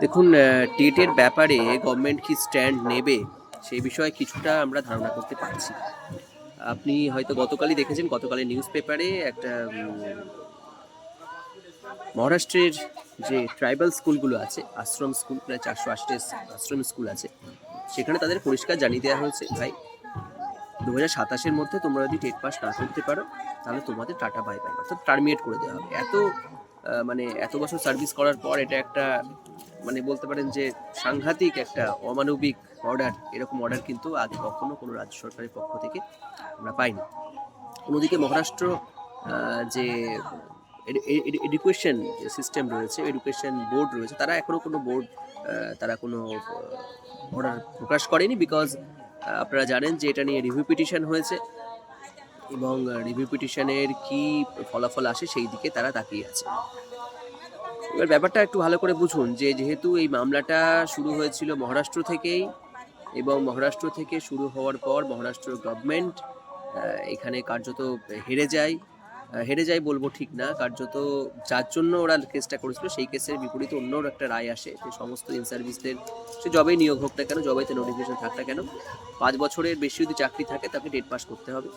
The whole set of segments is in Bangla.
দেখুন টেটের ব্যাপারে গভর্নমেন্ট কি স্ট্যান্ড নেবে সেই বিষয়ে কিছুটা আমরা ধারণা করতে পারছি। আপনি হয়তো গতকালই দেখেছেন, গতকালের নিউজ পেপারে একটা মহারাষ্ট্রের যে ট্রাইবাল স্কুলগুলো আছে, আশ্রম স্কুল প্রায় চারশো আশটি আশ্রম স্কুল আছে, সেখানে তাদের পরিষ্কার জানিয়ে দেওয়া হয়েছে, ভাই দু হাজার সাতাশের মধ্যে তোমরা যদি টেট পাস না করতে পারো, তাহলে তোমাদের টাটা বাই বাই অর্থাৎ টার্মিনেট করে দেওয়া হবে। এত মানে এত বছর সার্ভিস করার পর এটা একটা মানে বলতে পারেন যে সাংঘাতিক একটা অমানবিক অর্ডার এরকম অর্ডার কিন্তু আগে কখনো কোনো রাজ্য সরকারের পক্ষ থেকে আমরা পাইনি। অন্যদিকে মহারাষ্ট্র যে এডুকেশন সিস্টেম রয়েছে এডুকেশন বোর্ড রয়েছে, তারা এখনও কোনো বোর্ড তারা কোনো অর্ডার প্রকাশ করেনি বিকজ আপনারা জানেন যে এটা নিয়ে রিভিউ পিটিশন হয়েছে এবং রিভিউ পিটিশনের কি ফলাফল আসে সেই দিকে তারা তাকিয়ে আছে। এবার ব্যাপারটা একটু ভালো করে বুঝুন যে যেহেতু এই মামলাটা শুরু হয়েছিল মহারাষ্ট্র থেকেই এবং মহারাষ্ট্র থেকে শুরু হওয়ার পর মহারাষ্ট্র গভর্নমেন্ট এখানে কার্যত হেরে যায়। হেরে যায় বলব ঠিক না, কার্যত যার জন্য ওরা কেসটা করেছিল সেই কেসের বিপরীতে অন্য একটা রায় আসে। যে সমস্ত ইন সার্ভিসদের সে জবেই নিয়োগ হোক না কেন জবেতে নোটিফিকেশন থাক না কেন, পাঁচ বছরের বেশি যদি চাকরি থাকে তাকে ডেট পাস করতে হবে।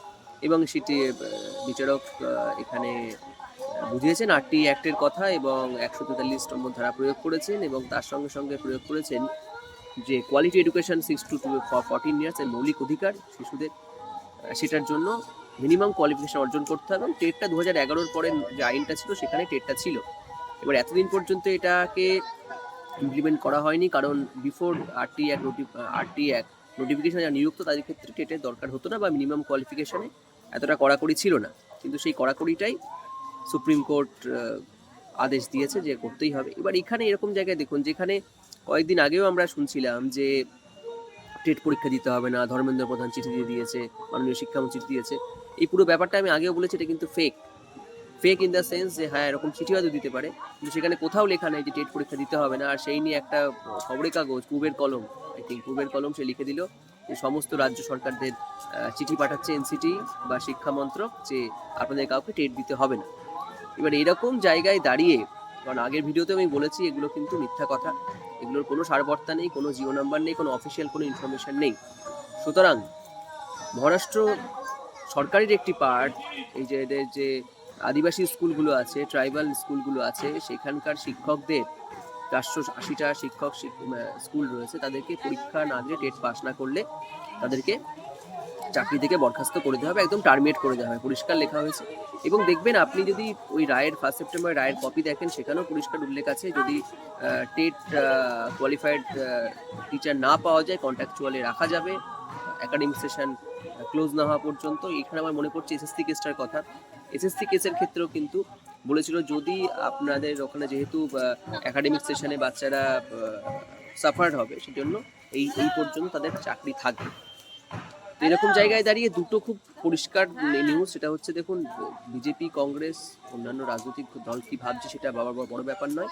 এবং সেটি বিচারক এখানে বুঝিয়েছেন আটটি অ্যাক্টের কথা এবং একশো তেতাল্লিশ নম্বর ধারা প্রয়োগ করেছেন এবং তার সঙ্গে সঙ্গে প্রয়োগ করেছেন যে quality education six to to fourteen years এর মৌলিক অধিকার শিশুদের সেটার জন্য মিনিমাম কোয়ালিফিকেশন অর্জন করতে হবে এবং টেটটা দু হাজার এগারোর পরে যে আইনটা ছিল সেখানে টেটটা ছিল। এবার এতদিন পর্যন্ত এটাকে ইমপ্লিমেন্ট করা হয়নি কারণ বিফোর আরটি এক আরটি এক নোটিফিকেশন যারা নিযুক্ত তাদের ক্ষেত্রে টেটের দরকার হতো না বা মিনিমাম কোয়ালিফিকেশনে এতটা কড়াকড়ি ছিল না। কিন্তু সেই কড়াকড়িটাই সুপ্রিম কোর্ট আদেশ দিয়েছে যে করতেই হবে। এবার এখানে এরকম জায়গায় দেখুন, যেখানে কয়েকদিন আগেও আমরা শুনছিলাম যে টেট পরীক্ষা দিতে হবে না, ধর্মেন্দ্র প্রধান চিঠি দিয়ে দিয়েছে, মাননীয় শিক্ষামন্ত্রী চিঠি দিয়েছে। এই পুরো ব্যাপারটা আমি আগেও বলেছি, এটা কিন্তু fake fake in the sense যে হ্যাঁ এরকম চিঠি হয়তো দিতে পারে, কিন্তু সেখানে কোথাও লেখা নেই যে টেট পরীক্ষা দিতে হবে না, আর সেই নিয়ে একটা খবরের কাগজ পূবের কলম আই থিঙ্ক পূবের কলম সে লিখে দিল যে, সমস্ত রাজ্য সরকারদের চিঠি পাঠাচ্ছে এনসিটি বা শিক্ষা মন্ত্রক যে, আপনাদের কাউকে টেট দিতে হবে না। এবার এরকম জায়গায় দাঁড়িয়ে, কারণ আগের ভিডিওতে আমি বলেছি এগুলো কিন্তু মিথ্যা কথা। এগুলোর কোনো সারবর্তা নেই, কোনো জিও নাম্বার নেই, কোনো অফিসিয়াল কোনো ইনফরমেশান নেই। সুতরাং মহারাষ্ট্র সরকারের একটি পার্ট, এই যে এদের যে আদিবাসী স্কুলগুলো আছে, ট্রাইবাল স্কুলগুলো আছে, সেখানকার শিক্ষকদের চারশো আশিটা শিক্ষক স্কুল রয়েছে। তাদেরকে পরীক্ষা না দিয়ে টেট পাস না করলে তাদেরকে চাকরি থেকে বরখাস্ত করে দেওয়া হবে, একদম টার্মিনেট করে দেওয়া হবে, পরিষ্কার লেখা হয়েছে। এবং দেখবেন আপনি যদি ওই রায়ের ফার্স্ট সেপ্টেম্বর রায়ের কপি দেখেন, সেখানেও পরিষ্কার উল্লেখ আছে, যদি টেট কোয়ালিফাইড টিচার না পাওয়া যায় কন্ট্রাকচুয়ালি রাখা যাবে একাডেমিক সেশন ক্লোজ না হওয়া পর্যন্ত। এখানে আমার মনে পড়ছে এসএসসি কেসটার কথা। এসএসসি কেসের ক্ষেত্রেও কিন্তু বলেছিল, যদি আপনাদের ওখানে যেহেতু একাডেমিক সেশনে বাচ্চারা সাফার্ড হবে, সেজন্য এই এই পর্যন্ত তাদের চাকরি থাকবে। এরকম জায়গায় দাঁড়িয়ে দুটো খুব পরিষ্কার নিউজ সেটা হচ্ছে দেখুন বিজেপি কংগ্রেস অন্যান্য রাজনৈতিক দল কি ভাবছে সেটা বাবার বড় ব্যাপার নয়।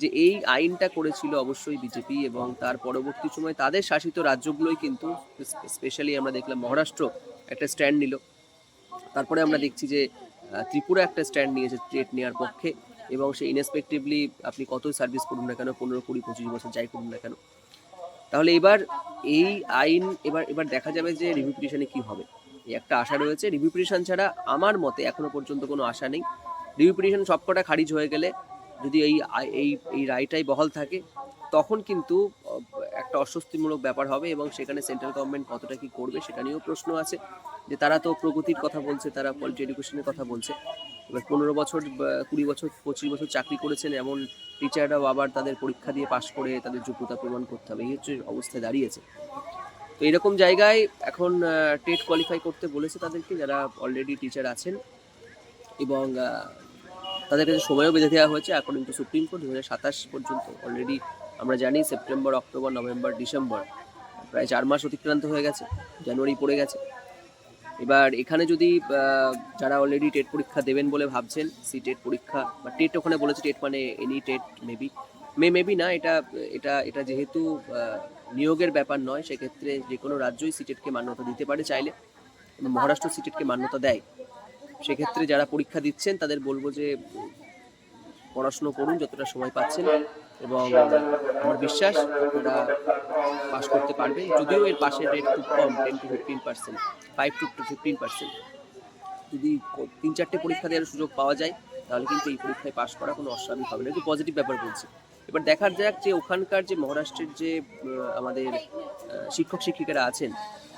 যে এই আইনটা করেছিল অবশ্যই বিজেপি এবং তার পরবর্তী সময় তাদের শাসিত রাজ্যগুলোই কিন্তু স্পেশালি আমরা দেখলাম মহারাষ্ট্র একটা স্ট্যান্ড নিল। তারপরে আমরা দেখছি যে ত্রিপুরা একটা স্ট্যান্ড নিয়েছে ট্রেড নেওয়ার পক্ষে এবং সে ইনএসপেক্টিভলি আপনি কতই সার্ভিস করুন না কেন, পনেরো, কুড়ি, পঁচিশ বছর যাই করুন না কেন তাহলে এবার এই আইন এবার এবার দেখা যাবে যে রিভিউ পিটিশনে কি হবে। এই একটা আশা রয়েছে। রিভিউ পিটিশন ছাড়া আমার মতে এখনও পর্যন্ত কোনো আশা নেই। রিভিউ পিটিশন সবকটা খারিজ হয়ে গেলে যদি এই এই এই রায়টাই বহাল থাকে, তখন কিন্তু একটা অস্বস্তিমূলক ব্যাপার হবে এবং সেখানে সেন্ট্রাল গভর্নমেন্ট কতটা কি করবে সেটা নিয়েও প্রশ্ন আছে। যে তারা তো প্রগতির কথা বলছে, তারা কোয়ালিটি এডুকেশনের কথা বলছে। এবার পনেরো বছর কুড়ি বছর, পঁচিশ বছর চাকরি করেছেন এমন টিচাররাও আবার তাদের পরীক্ষা দিয়ে পাশ করে তাদের যোগ্যতা প্রমাণ করতে হবে। এই হচ্ছে অবস্থায় দাঁড়িয়েছে। তো এরকম জায়গায় এখন টেট কোয়ালিফাই করতে বলেছে তাদেরকে যারা অলরেডি টিচার আছেন এবং তাদের কাছে সময়ও বেঁধে দেওয়া হয়েছে। অ্যাকর্ডিং টু সুপ্রিম কোর্ট দু সাতাশ পর্যন্ত অলরেডি আমরা জানি সেপ্টেম্বর অক্টোবর নভেম্বর ডিসেম্বর প্রায় চার মাস অতিক্রান্ত হয়ে গেছে জানুয়ারি পড়ে গেছে। এবার এখানে যদি যারা অলরেডি টেট পরীক্ষা দেবেন বলে ভাবছেন, সি টেট পরীক্ষা, বা টেট ওখানে বলেছে টেট মানে any TET maybe may maybe না, এটা এটা এটা যেহেতু নিয়োগের ব্যাপার নয়, সেক্ষেত্রে যে কোনো রাজ্যই সিটেটকে মান্যতা দিতে পারে চাইলে মহারাষ্ট্র সিটেটকে মান্যতা দেয়। সেক্ষেত্রে যারা পরীক্ষা দিচ্ছেন, তাদের বলব যে পড়াশুনো করুন, যতটা সময় পাচ্ছেন। এবং আমার বিশ্বাস, আপনারা পাস করতে পারবেন। যদিও এর পাশের রেট খুব কম ten to fifteen percent five to to fifteen percent যদি তিন চারটে পরীক্ষা দেওয়ার সুযোগ পাওয়া যায়, তাহলে কিন্তু এই পরীক্ষায় পাশ করা কোনো অস্বাভাবিক হবে না। একটু পজিটিভ ব্যাপার বলছি। এবার দেখার যাক যে ওখানকার যে মহারাষ্ট্রের যে আমাদের শিক্ষক শিক্ষিকারা আছেন,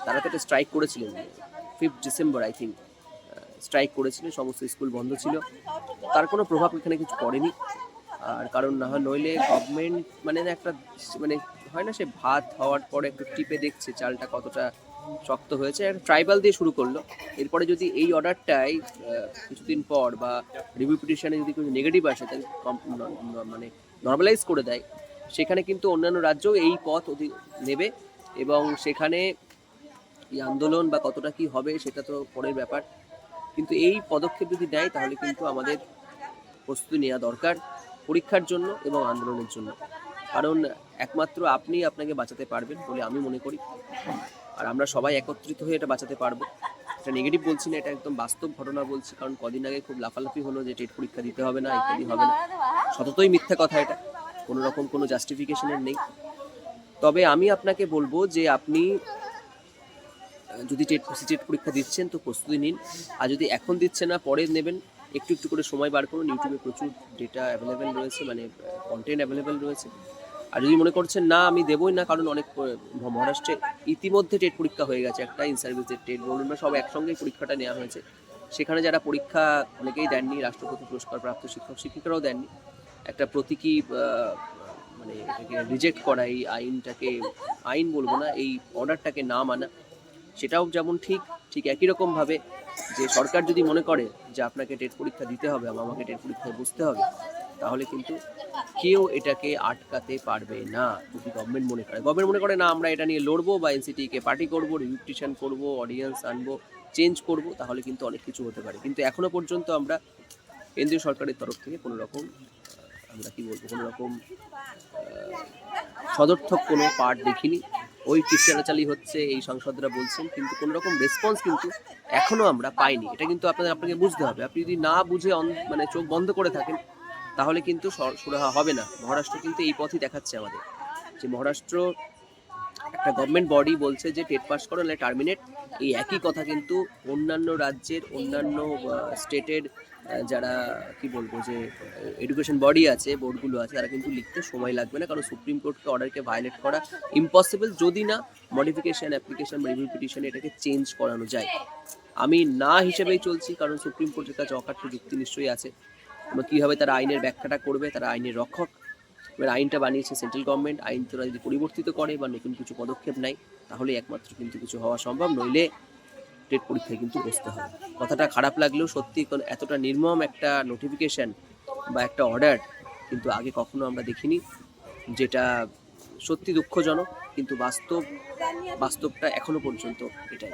তারা তো একটা স্ট্রাইক করেছিলেন fifth December I think strike করেছিলেন সমস্ত স্কুল বন্ধ ছিল। তার কোনো প্রভাব এখানে কিছু পড়েনি। আর কারণ না হয় নইলে গভর্নমেন্ট মানে একটা মানে হয় না সে ভাত হওয়ার পরে একটু টিপে দেখছে চালটা কতটা শক্ত হয়েছে। ট্রাইবাল দিয়ে শুরু করল। এরপরে যদি এই অর্ডারটাই কিছুদিন পর বা রিভিউ পিটিশনে যদি কিছু নেগেটিভ আসে, তাহলে মানে নর্মালাইজ করে দেয়। সেখানে কিন্তু অন্যান্য রাজ্যও এই পথ নেবে এবং সেখানে এই আন্দোলন বা কতটা কি হবে সেটা তো পরের ব্যাপার। কিন্তু এই পদক্ষেপ যদি নেয় তাহলে কিন্তু আমাদের প্রস্তুতি নেওয়া দরকার পরীক্ষার জন্য এবং আন্দোলনের জন্য। কারণ একমাত্র আপনি আপনাকে বাঁচাতে পারবেন বলে আমি মনে করি। আর আমরা সবাই একত্রিত হয়ে এটা বাঁচাতে পারব। এটা নেগেটিভ বলছি না, এটা একদম বাস্তব ঘটনা বলছি। কারণ কদিন আগে খুব লাফালাফি হলো যে টেট পরীক্ষা দিতে হবে না, ইত্যাদি হবে না। সততই মিথ্যা কথা এটা। কোনো রকম কোনো জাস্টিফিকেশনের নেই। তবে আমি আপনাকে বলব যে আপনি যদি টেট টেট পরীক্ষা দিচ্ছেন, তো প্রস্তুতি নিন। আর যদি এখন দিচ্ছেন না, পরে নেবেন। একটু একটু করে সময় বার করুন। ইউটিউবে প্রচুর ডেটা অ্যাভেলেবেল রয়েছে মানে কন্টেন্ট অ্যাভেলেবেল রয়েছে। আর যদি মনে করছেন, না, আমি দেবই না, কারণ অনেক মহারাষ্ট্রে ইতিমধ্যে টেট পরীক্ষা হয়ে গেছে, একটা ইন সার্ভিসের টেট বলুন বা সব একসঙ্গেই পরীক্ষাটা নেওয়া হয়েছে। সেখানে যারা পরীক্ষা অনেকেই দেননি, রাষ্ট্রপতি পুরস্কার প্রাপ্ত শিক্ষক শিক্ষিকারাও দেননি। একটা প্রতীকী মানে এটাকে রিজেক্ট করা, এই আইনটাকে, আইন বলব না, এই অর্ডারটাকে না মানা সেটাও যেমন ঠিক ঠিক একই রকমভাবে যে সরকার যদি মনে করে যে আপনাকে টেট পরীক্ষা দিতে হবে আমাকে টেট পরীক্ষায় বুঝতে হবে, তাহলে কিন্তু কেউ এটাকে আটকাতে পারবে না, যদি গভর্নমেন্ট মনে করে। গভর্নমেন্ট মনে করে না, আমরা এটা নিয়ে লড়বো বা এনসিটিকে পার্টি করব রিভিউটিশন করব অডিয়েন্স আনব চেঞ্জ করব, তাহলে কিন্তু অনেক কিছু হতে পারে। কিন্তু এখনও পর্যন্ত আমরা কেন্দ্রীয় সরকারের তরফ থেকে কোনো রকম আমরা কি বলব, কোনো রকম সদর্থক কোনো পার্ট দেখিনি। ওই টিচারাচালি হচ্ছে, এই সাংসদরা বলছেন, কিন্তু কোনো রকম রেসপন্স কিন্তু এখনও আমরা পাইনি। এটা কিন্তু আপনাদের, আপনাকে বুঝতে হবে। আপনি যদি না বুঝে মানে চোখ বন্ধ করে থাকেন, তাহলে কিন্তু সুরাহা হবে না। মহারাষ্ট্র কিন্তু এই পথই দেখাচ্ছে আমাদের। যে মহারাষ্ট্র একটা গভর্নমেন্ট বডি বলছে যে, টেট পাস করো টার্মিনেট এই একই কথা কিন্তু অন্যান্য রাজ্যের, অন্যান্য স্টেটের যারা, কি বলব যে এডুকেশন বডি আছে বোর্ডগুলো আছে, তারা কিন্তু লিখতে সময় লাগবে না। কারণ সুপ্রিম কোর্টকে অর্ডারকে ভায়োলেট করা ইম্পসিবল যদি না মডিফিকেশন অ্যাপ্লিকেশন রিভিউ পিটিশনে এটাকে চেঞ্জ করানো যায়। আমি না হিসেবেই চলছি, কারণ সুপ্রিম কোর্টের কাছে অকাট্য যুক্তি নিশ্চয়ই আছে। এবং কীভাবে তারা আইনের ব্যাখ্যাটা করবে? তারা আইনের রক্ষক। এবার আইনটা বানিয়েছে সেন্ট্রাল গভর্নমেন্ট আইন তারা যদি পরিবর্তিত করে বা নতুন কিছু পদক্ষেপ নেয় তাহলে একমাত্র কিন্তু কিছু হওয়া সম্ভব। নইলে টেট পরীক্ষায় কিন্তু বসতে হবে। কথাটা খারাপ লাগলেও সত্যি এতটা নির্মম একটা নোটিফিকেশান বা একটা অর্ডার কিন্তু আগে কখনো আমরা দেখিনি, যেটা সত্যি দুঃখজনক কিন্তু বাস্তব, বাস্তবটা এখনও পর্যন্ত এটাই।